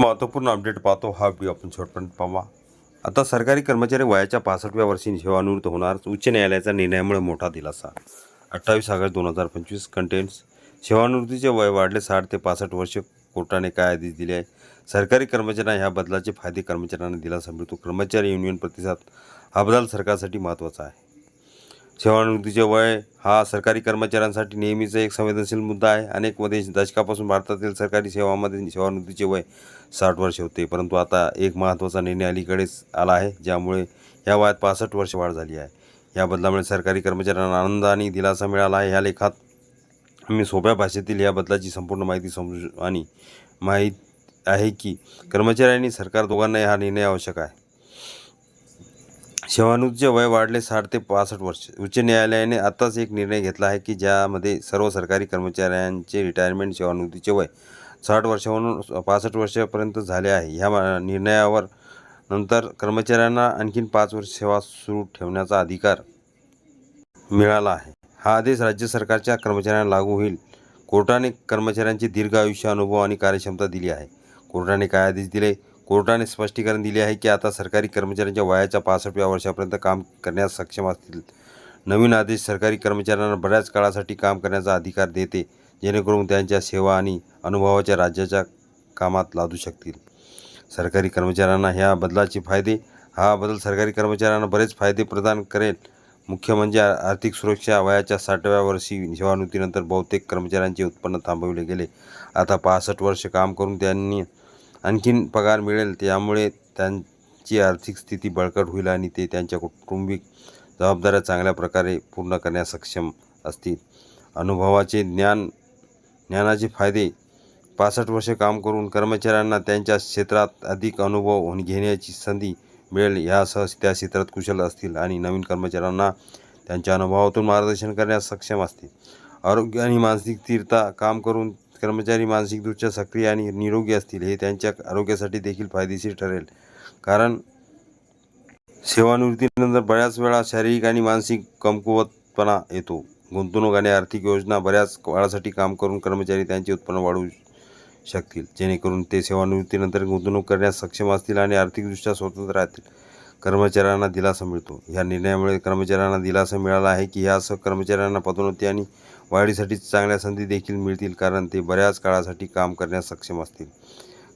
महत्त्वपूर्ण अपडेट पाहतो हा व्हिडिओ आपण शेवटपर्यंत पाहा आता सरकारी कर्मचारी वयाच्या पासष्टव्या वर्षी सेवानिवृत्त होणार उच्च न्यायालयाच्या निर्णयामुळे मोठा दिलासा. अठ्ठावीस ऑगस्ट दोन हजार पंचवीस कंटेंट्स सेवानिवृत्तीचे वय वाढले साठ ते पासष्ट वर्ष कोर्टाने काय आदेश दिले आहे? सरकारी कर्मचाऱ्यांना ह्या बदलाचे फायदे कर्मचाऱ्यांना दिलासा मिळतो. कर्मचारी युनियन प्रतिसाद हा बदल सरकारसाठी महत्त्वाचा आहे. सेवानिवृत्तीचे वय हा सरकारी कर्मचाऱ्यांसाठी नेहमीचा एक संवेदनशील मुद्दा आहे. अनेकमध्ये दशकापासून भारतातील सरकारी सेवामध्ये सेवानिवृत्तीचे वय साठ वर्ष होते. परंतु आता एक महत्त्वाचा निर्णय अलीकडेच आला आहे ज्यामुळे या वयात पासष्ट वर्ष वाढ झाली आहे. या बदलामुळे सरकारी कर्मचाऱ्यांना आनंद आणि दिलासा मिळाला आहे. ह्या लेखात मी सोप्या भाषेतील या बदलाची संपूर्ण माहिती समजू आणि माहीत आहे की कर्मचाऱ्यांनी सरकार दोघांना हा निर्णय आवश्यक आहे. सेवानिवृत्तीचे वय वाढले साठ ते पासष्ट वर्ष. उच्च न्यायालयाने आताच एक निर्णय घेतला आहे की ज्यामध्ये सर्व सरकारी कर्मचाऱ्यांचे रिटायरमेंट सेवानिवृत्तीचे वय साठ वर्षावरून पासष्ट वर्षापर्यंत झाले आहे. ह्या निर्णयावर नंतर कर्मचाऱ्यांना आणखीन पाच वर्ष सेवा सुरू ठेवण्याचा अधिकार मिळाला आहे. हा आदेश राज्य सरकारच्या कर्मचाऱ्यांना लागू होईल. कोर्टाने कर्मचाऱ्यांचे दीर्घ आयुष्य अनुभव आणि कार्यक्षमता दिली आहे. कोर्टाने काय आदेश दिले? कोर्टाने स्पष्टीकरण दिले आहे की आता सरकारी कर्मचाऱ्यांच्या वयाच्या पासष्टव्या वर्षापर्यंत काम करण्यास सक्षम असतील. नवीन आदेश सरकारी कर्मचाऱ्यांना बऱ्याच काळासाठी काम करण्याचा अधिकार देते जेणेकरून त्यांच्या सेवा आणि अनुभवाच्या राज्याच्या कामात लादू शकतील. सरकारी कर्मचाऱ्यांना ह्या बदलाचे फायदे हा बदल सरकारी कर्मचाऱ्यांना बरेच फायदे प्रदान करेल. मुख्य म्हणजे आर्थिक सुरक्षा वयाच्या साठव्या वर्षी सेवानिवृत्तीनंतर बहुतेक कर्मचाऱ्यांचे उत्पन्न थांबविले गेले. आता पासष्ट वर्ष काम करून त्यांनी आणखीन पगार मिळेल. त्यामुळे त्यांची आर्थिक स्थिती बळकट होईल आणि ते त्यांच्या कौटुंबिक जबाबदाऱ्या चांगल्या प्रकारे पूर्ण करण्यास सक्षम असतील. अनुभवाचे ज्ञान ज्ञानाचे फायदे. पासष्ट वर्षे काम करून कर्मचाऱ्यांना त्यांच्या क्षेत्रात अधिक अनुभव होऊन घेण्याची संधी मिळेल. यासह त्या क्षेत्रात कुशल असतील आणि नवीन कर्मचाऱ्यांना त्यांच्या अनुभवातून मार्गदर्शन करण्यास सक्षम असतील. आरोग्य आणि मानसिक स्थिरता काम करून कर्मचारी मानसिकदृष्ट्या सक्रिय आणि निरोगी असतील हे त्यांच्या आरोग्यासाठी देखील फायदेशीर ठरेल. कारण सेवानिवृत्तीनंतर बऱ्याच वेळा शारीरिक आणि मानसिक कमकुवतपणा येतो. गुंतवणूक आणि आर्थिक योजना बऱ्याच काळासाठी काम करून कर्मचारी त्यांचे उत्पन्न वाढवू शकतील. जेणेकरून ते सेवानिवृत्तीनंतर गुंतवणूक करण्यास सक्षम असतील आणि आर्थिकदृष्ट्या स्वतंत्र राहतील. कर्मचाऱ्यांना दिलासा मिळतो. या निर्णयामुळे कर्मचाऱ्यांना दिलासा मिळाला आहे की ह्या असं कर्मचाऱ्यांना पदोन्नती आणि वाढीसाठी चांगल्या संधी देखील मिळतील कारण ते बऱ्याच काळासाठी काम करण्यास सक्षम असतील.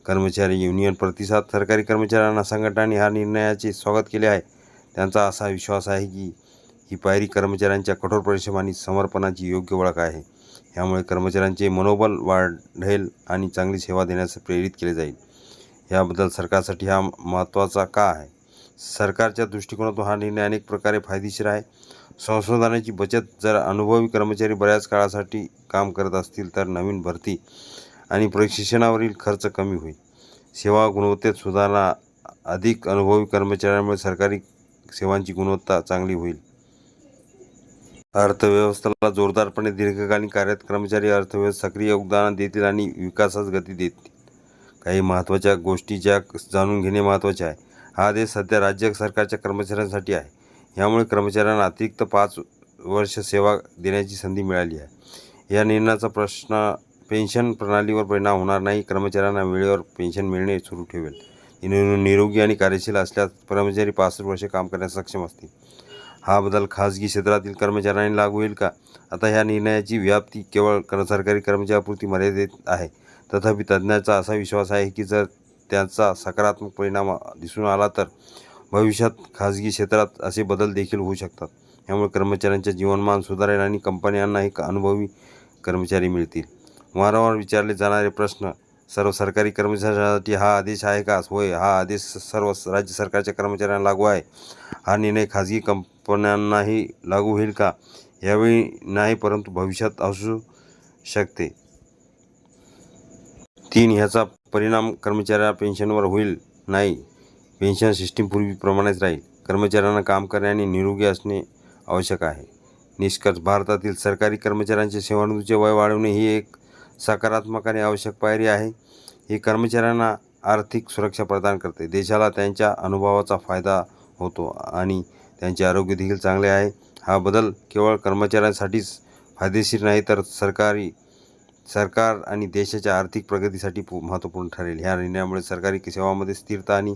कर्मचारी युनियन प्रतिसाद सरकारी कर्मचाऱ्यांना संघटनाने ह्या निर्णयाचे स्वागत केले आहे. त्यांचा असा विश्वास आहे की ही पायरी कर्मचाऱ्यांच्या कठोर परिश्रम आणि समर्पणाची योग्य ओळख आहे. यामुळे कर्मचाऱ्यांचे मनोबल वाढेल आणि चांगली सेवा देण्यास प्रेरित केले जाईल. याबद्दल सरकारसाठी हा महत्त्वाचा का आहे? सरकारच्या दृष्टिकोनातून हा निर्णय अनेक प्रकारे फायदेशीर आहे. संशोधनाची बचत जर अनुभवी कर्मचारी बऱ्याच काळासाठी काम करत असतील तर नवीन भरती आणि प्रशिक्षणावरील खर्च कमी होईल. सेवा गुणवत्तेत सुधारणा अधिक अनुभवी कर्मचाऱ्यांमुळे सरकारी सेवांची गुणवत्ता चांगली होईल. अर्थव्यवस्थेला जोरदारपणे दीर्घकालीन कार्यात कर्मचारी अर्थव्यवस्था सक्रिय योगदान देतील आणि विकासास गती देतील. काही महत्त्वाच्या गोष्टी ज्या जाणून घेणे महत्त्वाचे आहे. हा आदेश सध्या राज्य सरकारच्या कर्मचाऱ्यांसाठी आहे. यामुळे कर्मचाऱ्यांना अतिरिक्त पाच वर्ष सेवा देण्याची संधी मिळाली आहे. या निर्णयाचा प्रश्न पेन्शन प्रणालीवर परिणाम होणार नाही. कर्मचाऱ्यांना वेळेवर पेन्शन मिळणे सुरू ठेवेल. निरोगी आणि कार्यशील असल्यास कर्मचारी पासष्ट वर्षे काम करण्यास सक्षम असतील. हा बदल खाजगी क्षेत्रातील कर्मचाऱ्यांनी लागू होईल का? आता ह्या निर्णयाची व्याप्ती केवळ कर सरकारी कर्मचाऱ्यापुरती मर्यादित आहे. तथापि तज्ज्ञांचा असा विश्वास आहे की जर त्याचा सकारात्मक परिणाम दिसून आला तर भविष्यात खाजगी क्षेत्रात असे बदल देखील होऊ शकतात. यामुळे कर्मचाऱ्यांचे जीवनमान सुधारेल आणि कंपन्यांनाही अनुभवी कर्मचारी मिळतील. वारंवार विचारले जाणारे प्रश्न सर्व सरकारी कर्मचाऱ्यांसाठी हा आदेश आहे का? होय हा आदेश सर्व राज्य सरकारच्या कर्मचाऱ्यांना लागू आहे. हा निर्णय खाजगी कंपन्यांनाही लागू होईल का? यावेळी नाही परंतु भविष्यात असू शकते. तीन ह्याचा परिणाम कर्मचाऱ्या पेन्शनवर होईल नाही पेन्शन सिस्टीम पूर्वीप्रमाणेच राहील. कर्मचाऱ्यांना काम करणे आणि निरोगी असणे आवश्यक आहे. निष्कर्ष भारतातील सरकारी कर्मचाऱ्यांचे सेवानिवृत्तीचे वय वाढवणे ही एक सकारात्मक आणि आवश्यक पायरी आहे. ही कर्मचाऱ्यांना आर्थिक सुरक्षा प्रदान करते. देशाला त्यांच्या अनुभवाचा फायदा होतो आणि त्यांचे आरोग्य देखील चांगले आहे. हा बदल केवळ कर्मचाऱ्यांसाठीच फायदेशीर नाही तर सरकारी सरकार आणि देशाच्या आर्थिक प्रगतीसाठी महत्त्वपूर्ण ठरेल. ह्या निर्णयामुळे सरकारी सेवामध्ये स्थिरता आणि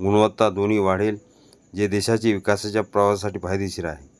गुणवत्ता दोन्ही वाढेल जे देशाच्या विकासाच्या प्रवासासाठी फायदेशीर आहे.